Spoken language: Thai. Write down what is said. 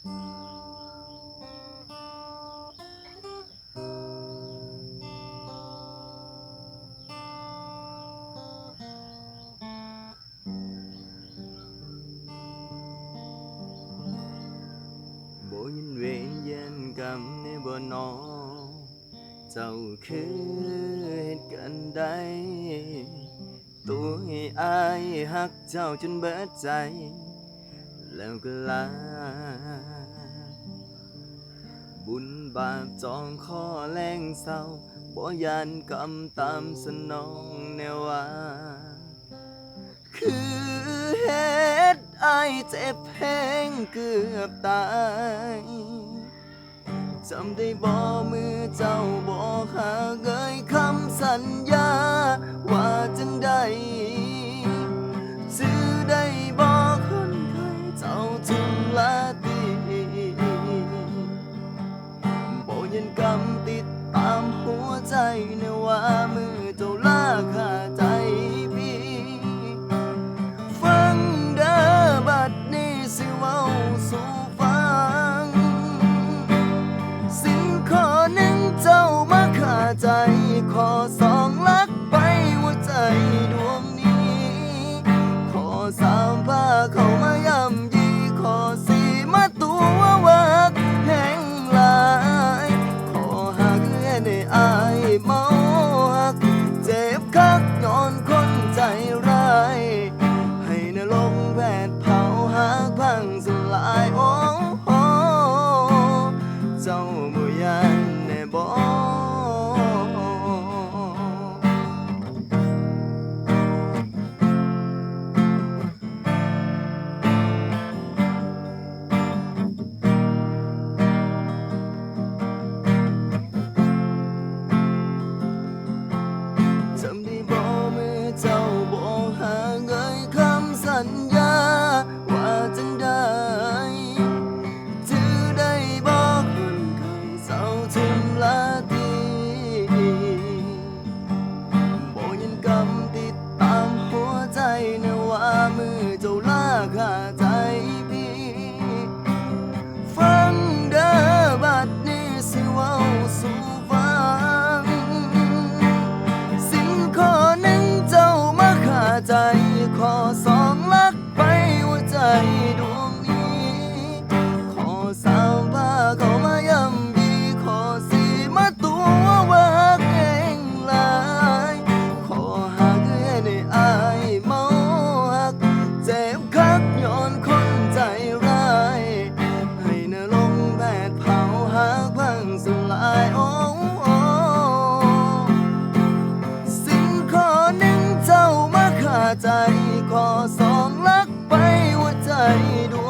บ่ยินเวียนกรรมในบ่นอเจ้าคือเหตุกันใด ตัวให้อายหักเจ้าจนเบิดใจ แล้วก็ลา บุญบาปจองข้อแรงเศร้าบ่ยันกำตามสนองแนวาคือเฮ็ดไอเจ็บแพงเกือบตายจำได้บ่มือเจ้าบ่หาเกยคำสัญญา ว่าจังได้ ยันกำติดตามหัวใจในว่ามือเจ้าลากค่ะ ลักไปหัวใจดวง ใจขอสองลักไว้หัวใจดวง